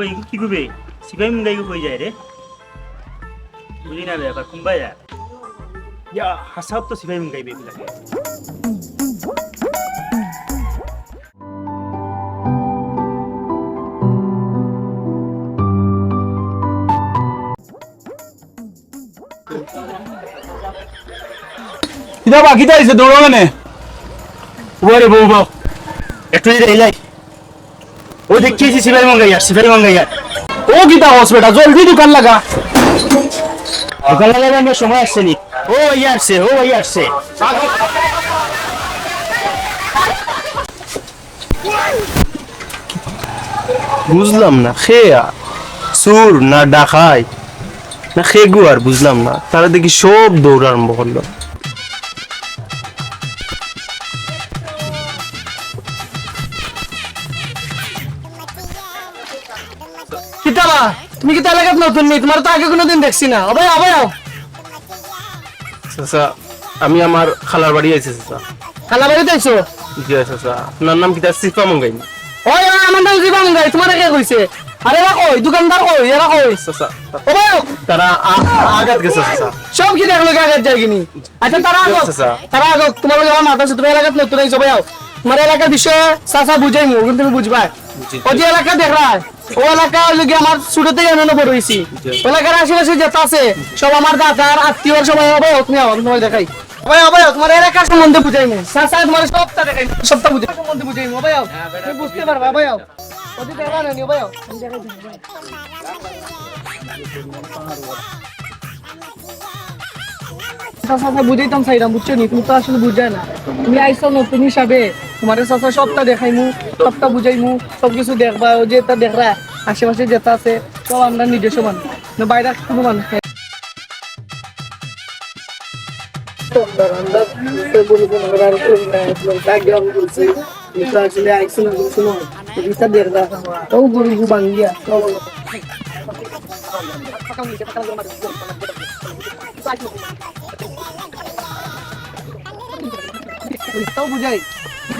কই কি করবে? সিপাই মুন্ডাই কই যায় রে? বুঝি না ব্যাপার কুম্বা যা ইয়া হাসাব তো সিপাই মুন্ডাই বেবি লাগে। কিতা বাকি তাইছে দৌড়ো মানে। ওরে বউ বউ একটু যদি ও দেখিয়েছি সিপাই মঙ্গাইয়া সিপাই মঙ্গাইয়া। ও কিতা হসপিটাল জলদি দোকান লাগা। দোকান লাগাবে সময় ও আসছে ও আসছে। বুঝলাম না, খে আর। সুর না ডাকাই। না খে গু আর বুঝলাম না। তারা দেখি সব দৌড় আরম্ভ করল। তুমি কিতা এলাকাত নতুন নি তোমার তো আগে কোনোদিন দেখছি না। অবাই অবাই চাচা আমি আমার খালার বাড়ি আইছি চাচা। খালা বাড়িতে আইছো? জি চাচা। আপনার নাম কিতা সিফা মঙ্গাই। ওই ওই আমার নাম জীবন গাই তোমার কে কইছে? আরে এরা কই? দোকানদার কই? এরা কই? চাচা ওবাই তারা আ- আঘাত গেছে চাচা। সব কি দেখল যায় কিনি? আচ্ছা তারা আগো আচ্ছা, তারা আগো তোমার লগে আমার মাথা আছে তুমি এলাকাত নতুন আইছো ভাই তোমার এলাকার বিষয়ে চাচা বুঝাই মু কিন্তু তুমি বুঝবা জি, ও যে এলাকা দেখ রা ও এলাকা লগে আমার ছোট থেকে আমি বড় হইছি এলাকার আশেপাশে যেটা আছে সব আমার দাদার আত্মীয় সবাই হবে তুমি আও আমি তোমায় দেখাই। ভাই ভাই তোমার এলাকার সম্বন্ধে বুঝাই মু তোমার সবটা দেখাই সবটা বুঝাই সম্বন্ধে বুঝাই ভাই তুমি বুঝতে পারবা ভাই ওদি দেখা না নিও ভাই আমি দেখাই দিই বুঝাইতাম চাইরাম বুঝছ নি তুমি তো আসলে বুঝায় না। তুমি আইসো নতুন হিসাবে। তোমার চাচা সবটা দেখাইমু, সবটা বুঝাইমু সব কিছু দেখবা, ও যেটা দেখরা, আশেপাশে যেটা আছে, সব আমরা নিজস্ব মানুষ। বাইরে কোনো মানুষ বুঝাই।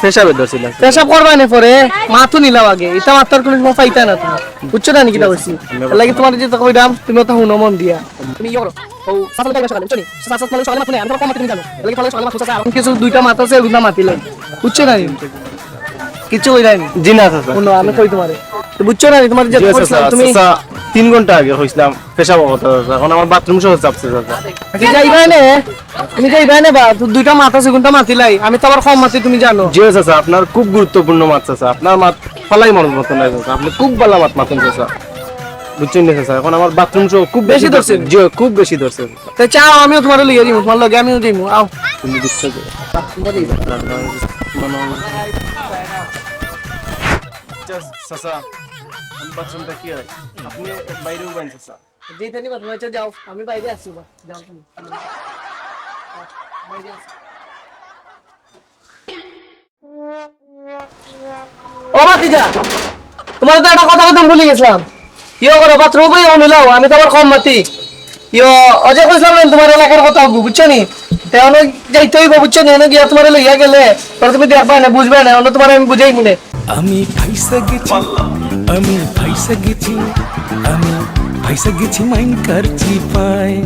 ফেসাবে ধরছিল পেশাব করবা নে পরে। মাথু নিলাম আগে। এটা মাত্রার কোনো সময় পাইতা না তুমি বুঝছ না নাকি বলছি লাগে তোমার যে তখন দাম তুমি তো হুনো মন দিয়া। তুমি ইয়ো করো। ও সাফল কাজ সকালে বুঝছ নি সাফল মানে সকালে মাথু নেই আমি কম মাথু জানো লাগে ফলে সকালে মাথু চাচা আর কিছু দুইটা মাথা আছে ওগুলা মাতিলেন বুঝছ না কিছু হই নাই জি না শুনো আমি কই তোমারে? বুঝছ না? তোমার যে তুমি তিন ঘণ্টা আগে হয়েছিলাম পেশাব অবস্থা এখন আমার বাথরুম সহ চাপছে তুমি যাইবা নে। তুমি যাইবা নে বা তো দুইটা মাথা আছে কোনটা মাতিলাই আমি তো আবার কম মাতি তুমি জানো। জি চাচা আপনার খুব গুরুত্বপূর্ণ মাছ চাচা। আপনার মাছ ফলাই মনের মতন নাই চাচা। আপনি খুব ভালো মাছ মাতেন চাচা। বুঝছেন না চাচা? এখন আমার বাথরুম সহ খুব বেশি ধরছে? জি খুব বেশি ধরছে। তো চাও আমিও তোমার লইয়া দিমু তোমার লগে আমিও দিমু। আও। তুমি দিচ্ছ যে। চাচা বাথরুমটা কি হয়? আপনি বাইরেও বাইন চাচা যেতে নিবা তুমি আচ্ছা যাও। আমি বাইরে আসছি বা যাও তুমি। বাইরে আসছি। ও মাতিজা তোমার তো একটা কথা কথা ভুলে গেছিলাম। ইয়ো করো বাথরুম বই অনুলাও আমি তো আবার কম মাতি। ইয়ো অজয় কইছিলাম না তোমার এলাকার কথা বুঝছ নি? তেমন যাইতে হইব বুঝছ নি? এনে গিয়া তোমার লইয়া গেলে। তুমি দেখবা না বুঝবে না অন্য তোমার আমি বুঝাই মনে আমি ফাইসা গেছি। আমি ফাইসা গেছি আমি ফাইসা গেছি মাইন কারচি পায়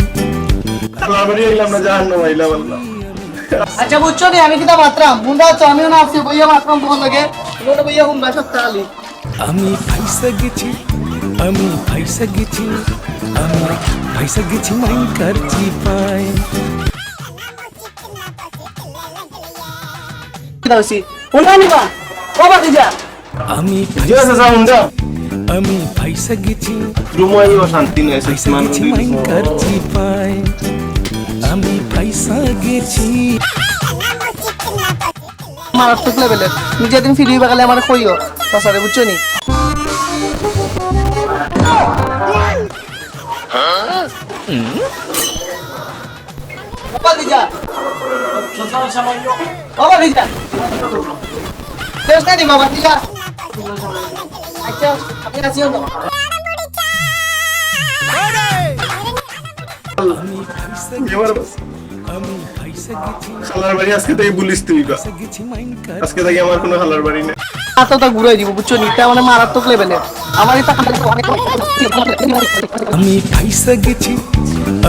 আচ্ছা বুঝছ নি আমি কিতা মাত্রাম বুন্দা হচ্ছে আমিও না আসছি বইয়া মাত্রাম তোমার লগে তোমার বইয়া হুমবা সপ্তাহ আলি আমি ফাইসা গেছি আমি ফাইসা গেছি আমি ফাইসা গেছি মাইন পায় কিতা হইছি উনা নিবা ও বাতিজা আমি আমি ফাইসা গেছি। রুমো শান্তি নাই গেছি মাইন কারচি পায় আমি ফাইসা গেছি। মারাত্মক লেভেলের তুমি যেদিন ফিরি বাগালে আমার কইও তাছাড়া বুঝছ নি? বাবা দিজা বাবা দিজা বাড়ি আজকে থেকে বলিস তুই আজকে থেকে আমার কোনো খালার বাড়ি নেই ঘুরাই দিব বুঝছ নিটা মানে মারাত্মক লেভেলের আমার আমি ফাইসা গেছি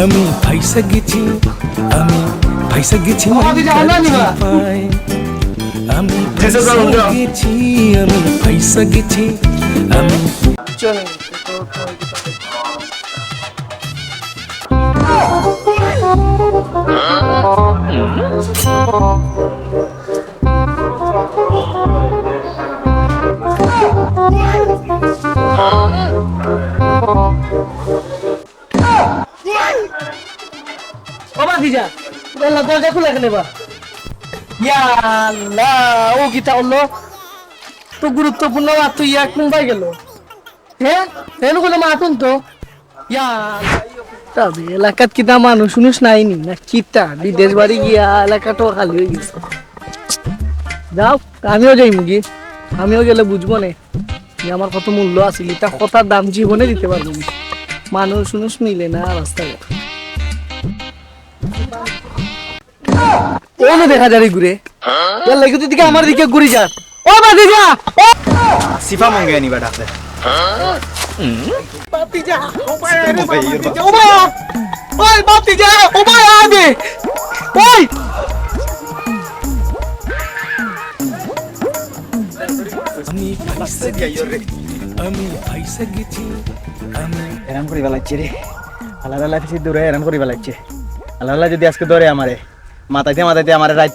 আমি ফাইসা গেছি আমি ফাইসা গেছি আমি ফাইসা। গেছি আমি গেছি আমি। চলে বাবা দিজা দরজা খুলে কেন বা ইয়া আল্লাহ ও গীতা হলো? তো গুরুত্বপূর্ণ মাত্র ইয়া মুম্বাই গেল। হ্যাঁ হেন করে মাতুন তো। ইয়া তবে এলাকাত কিতা মানুষ শুনুস নাইনি না? কিতা? বিদেশ বাড়ি গিয়া এলাকাটা খালি হয়ে গেছে। যাও আমিও যাই মুগি। আমিও গেলে বুঝব না যে আমার কত মূল্য আছে। এটা কথার দাম জীবনে দিতে পারব না। মানুষ শুনুস মিলে না রাস্তায়। ওনো দেখা যায় ঘুরে। ইয়ার লাগে তুই দিকে আমার দিকে ঘুরে যা। ও ও! সিফা মঙ্গে আনিবা ডাকলে যা ও ভাই রে বাতি ও ভাই ওই ও ভাই আগে। ওই! আমি ফাইসা গেছি আমি ফাইসা গেছি। আমি এরাম করি লাগছে রে। আল্লাহ আল্লাহ ফিসি দূরে এরাম করি লাগছে আল্লাহ আল্লাহ যদি আজকে ধরে আমারে মাথাইতে মাথাইতে আমার রাত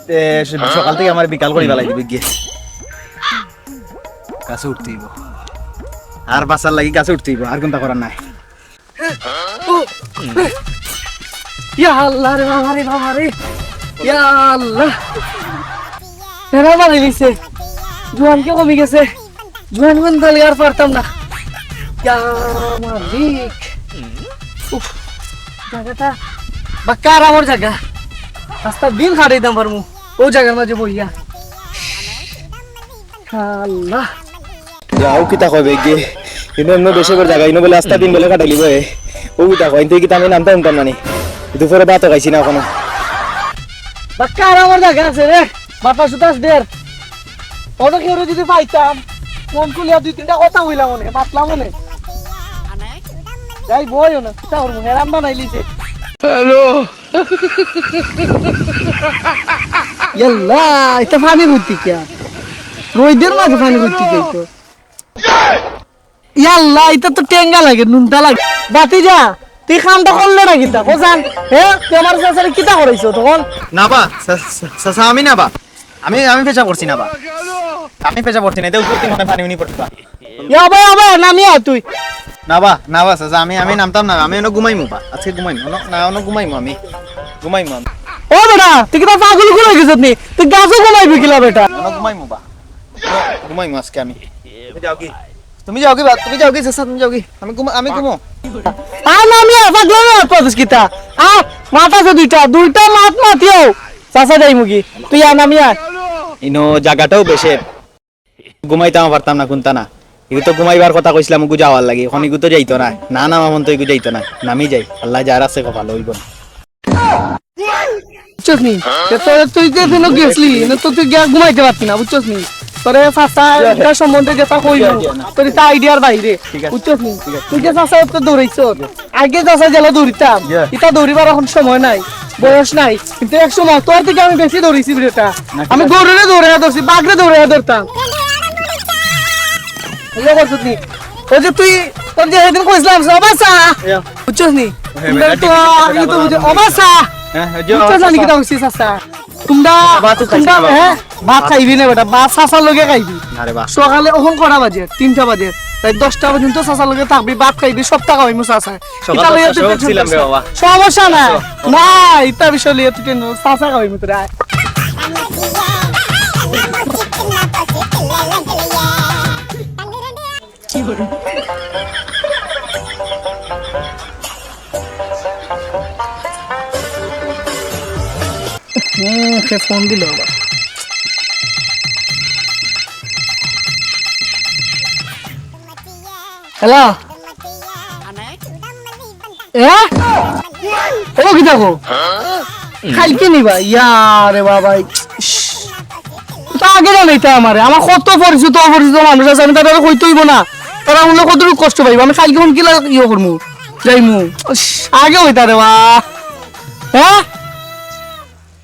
সকাল থেকে আমার বিকাল করি বেলাই দিবি গিয়ে গাছে উঠতেইব আর বাসার লাগি গাছে উঠতেইব আর কোনটা করার নাই। ইয়া আল্লাহ রে বাবা রে বাবা রে। ইয়া আল্লাহ। এরা মারি দিছে জোয়ান কে কমে গেছে। জোয়ান কোন তাহলে আর পারতাম না। ইয়া মালিক। উফ, জায়গাটা বাক্কা আরামর জায়গা। রাস্তা দিন খাড়াই দাম পারমু। ও জায়গার মাঝে বইয়া আল্লাহ। যাও কিতা কইবে গিয়ে কিন্তু অন্য দেশে করে জায়গা ইনো বলে আস্তা দিন বলে কাটাইলিব এ। ও কিতা কই কিন্তু কিতা আমি নামতে শুনতাম নানি দুপুরে ভাতও খাইছি না এখনও। বাক্কা আরামর জায়গা আছে রে মাথা সুতাস দের অত কেউ যদি পাইতাম মন খুলিয়া দুই তিনটা কথা হইলাম মনে মাতলাম মনে। যাই বইও না চিন্তা করব হেরাম বানাই লিছে। হ্যালো ইয়াল্লা এটা পানি ভর্তি কে রোদের মাঝে পানি ভর্তি কে তো ইয়াল্লা এটা তো টেঙ্গা লাগে নুনটা লাগে। বাতি যা তুই খামটা করলে না কিতা কোজান হ্যাঁ তুই আমার কিতা করাইছো তখন? না বা সাসা আমি না বা আমি আমি পেশা করছি না বা আমি পেশা করছি না উপর থেকে মনে পানি উনি পড়তে পা। ইয়া ভাই আবার নামি আয় তুই। না বা না বা সাসা আমি আমি নামতাম না আমি অন্য ঘুমাইমু বা। আজকে ঘুমাইমু না অন্য ঘুমাইমু আমি। ঘুমাইমু আমি। ও বেটা তুই কিতা পাগল করে গেছিস নি? তুই গাছও ঘুমাইবি কিলা বেটা? ঘুমাইমু বা। ঘুমাইমু আজকে আমি। তুমি যাও কি? তুমি যাও কি বা তুমি যাও কি সাসা তুমি যাও কি। আমি ঘুমা আমি ঘুমো। আ নামি আয় পাগল না পাদিস কিতা আ মাথা আছে দুইটা। দুইটা মাত মাতিও। চাচা যাই মুগি। তুই আ নামি আয়। ইনো জায়গাটাও বেশে ঘুমাইতাম পারতাম না কোনটা না। এগুলো তো ঘুমাইবার কথা কইছিলাম ওগু যাওয়ার লাগে। এখন এগু তো যাইতো না। না না মামন তো এগু যাইতো না। নামি যাই। আল্লাহ যার আছে ভালো হইব না বুঝছস নি? তো তুই যে দিন গেছলি না তো তুই গিয়া ঘুমাইতে পারতি না বুঝছস নি? তোরে এটা সম্বন্ধে যেটা তোর এটা আইডিয়ার বাইরে। তুই যে তো দৌড়াইছ আগে জেলা দৌড়িতাম। এটা দৌড়িবার এখন সময় নাই বয়স নাই। কিন্তু এক সময় তোর থেকে আমি বেশি দৌড়িছি বেটা আমি গরুরে দৌড়ে ধরছি বাঘরে দৌড়ে ধরতাম। ইয়ে করছিস নি ওই যে তুই তোর যে সেদিন কইছিলাম অবাসা বুঝছস নি তো অবাসা বুঝছস না কি দাও সিস আসা তোমরা তোমরা না হ্যাঁ ভাত খাইবি না বেটা ভাত সাসার লগে খাইবি। সকালে ওখান কটা বাজে তিনটা বাজে। তাই দশটা পর্যন্ত চাচার লগে থাকবি ভাত খাইবি সব টাকা হইমু চাচা। সমস্যা না না ইতা বিষয় লইয়া তুই চাচা খাইবি তোরা হুম সে ফোন দিল আবার। হ্যালো? এ ও কি দেখো? কালকে নিবা? ইয়ারে আগে জানাইতে আমারে। আমার কত পরিচিত অপরিচিত মানুষ আছে, আমি তাদের কইতে হইব না। তারা হলে কতটুকু কষ্ট পাইব? আমি কালকে ফোন কিলা ইয়ে করমু? যাইমু। আগে হইতা রে বা। হ্যাঁ?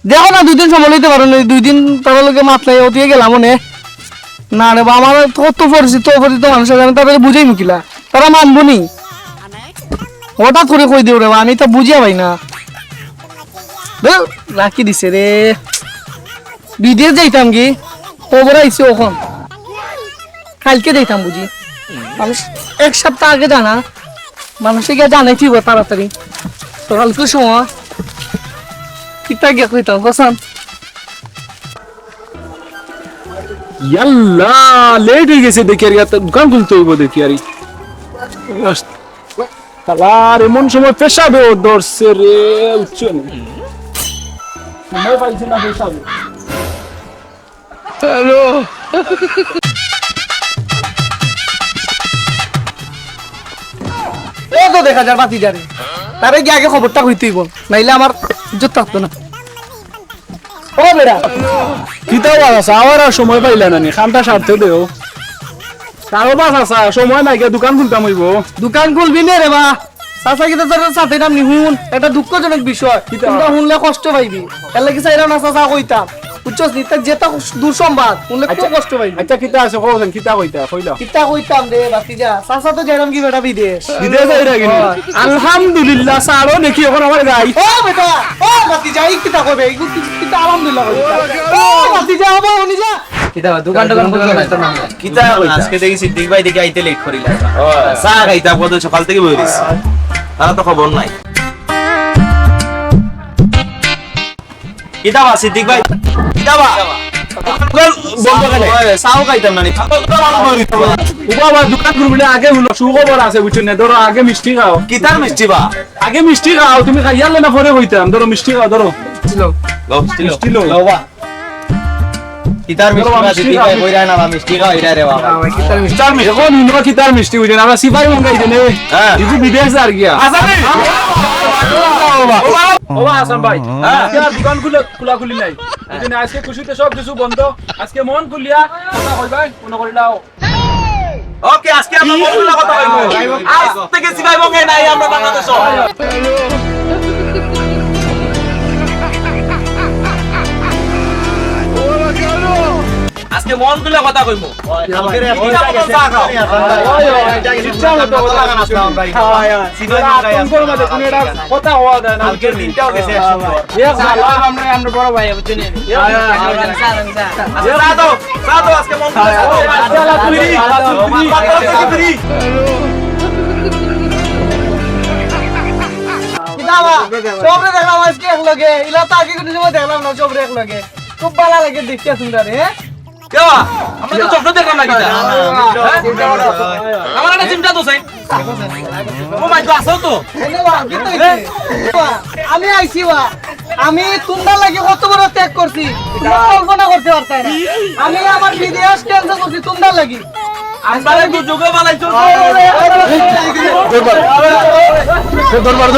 দেখো না দুই দিন সময় লইতে পারো না দুই দিন তারা লোকে মাতলাই অতিয়ে গেলাম মনে না রে বা আমার কত পরিচিত অপরিচিত মানুষ আছে, আমি তাদের বুঝাই মুকিলা তারা মানবো নি। হঠাৎ করে কই দিও রে আমি তো বুঝিয়া পাই না। রাখি দিছে রে। বিদেশ যাইতাম কি? খবর আইছে ওখন। কালকে যাইতাম বুঝি। মানুষ এক সপ্তাহ আগে জানা। মানুষে গিয়ে জানাই ঠিক তাড়াতাড়ি। তো কালকে সময় কিতা গিয়া কইতাম কসান ইয়াল্লা লেট হয়ে গেছে দেখি আর দোকান খুলতে হইব দেখি আর তালার এমন সময় পেশাবে ও ধরছে রে উচ্চ পাইছে ও তো দেখা যায় বাতি যারে। তারে গিয়ে আগে খবরটা হইতেইব নাইলে আমার ইজ্জত থাকতো না। ও বেড়া। বাস আর সময় পাইলে না নি? খানটা সারতে দেও কারও বাস আছে সময় নাই গিয়া দোকান খুলতাম হইব। দোকান খুলবি নে রে বা। চাচা কিতা তোর সাথে নাম নিহুন। এটা দুঃখজনক বিষয়। শুনলে কষ্ট পাইবি। এর লাগি চাইরা না চাচা কইতাম। বুঝছস নি যেটা খুব কষ্ট পাইবি আচ্ছা কিতা আছে কওছেন কিতা কইতা কইলা। কিতা কইতাম রে বাতিজা চাচা তো যাইরাম কি বেটা বিদেশ? বিদেশ যাইরা কিনি আলহামদুলিল্লাহ সারো দেখি এখন আমার গাই ও বেটা ও বাতিজা এই কিতা কইবে এই কিতা আলহামদুলিল্লাহ কইতা ও বাতিজা আবার উনি যা কিতা আজকে দেখি সিদ্দিক ভাই দেখি আইতে লেট করিলা। চা খাইতা কত সকাল থেকে বই রয়েছে তারা তো খবর নাই। কিতা বা সিদ্দিক ভাই। কিতা বা বন্ধ কেন চাও খাইতাম না নি। ও বাবা দোকান খুলবি আগে হলো আছে বুঝছেন না? ধরো আগে মিষ্টি খাও। কিতার মিষ্টি বা? আগে মিষ্টি খাও তুমি খাইয়ালে না পরে হইতাম ধরো মিষ্টি খাও ধরো মিষ্টি লো কিতার মিষ্টি বা সিদ্দিক ভাই কইরা না মিষ্টি খাও এটা রে বাবা। কিতার মিষ্টি। এখন ইনো কিতার মিষ্টি বুঝছেন আমরা সিপাই মঙ্গাই দেনে। হ্যাঁ। ইগু বিদেশ আর গিয়া। ভাই। আর দোকান খুলে খোলা খুলি নাই বুঝছেন আজকে খুশিতে সব কিছু বন্ধ। আজকে মন খুলিয়া কথা মনে ওকে আজকে আমরা বন্ধুরা কথা কইবো আজ থেকে সিবাই বঙ্গে নাই আমরা বাংলাদেশ বাংলা থেকে ফ্রি। কিতাবা সবরে দেখলাম আজকে এক লগে ইলা তো আগে কোনো সময় দেখলাম না সবরে এক লগে খুব ভালো লাগে দেখতে তোমরা রে হ্যাঁ? কেওয়া? আমরা তো চোখটা দেখলাম না কিতা। আমার একটা চিন্তা তো চাই ও মাই তো আসো তো তো আমি আইছি বা আমি তোমরা লাগে কত বড় ত্যাগ করছি কল্পনা করতে পারতাই না আমি আমার বিদেশ ক্যান্সেল করছি তোমরা লাগি আমরা দুযোগে বানাইছো দরবার দরবার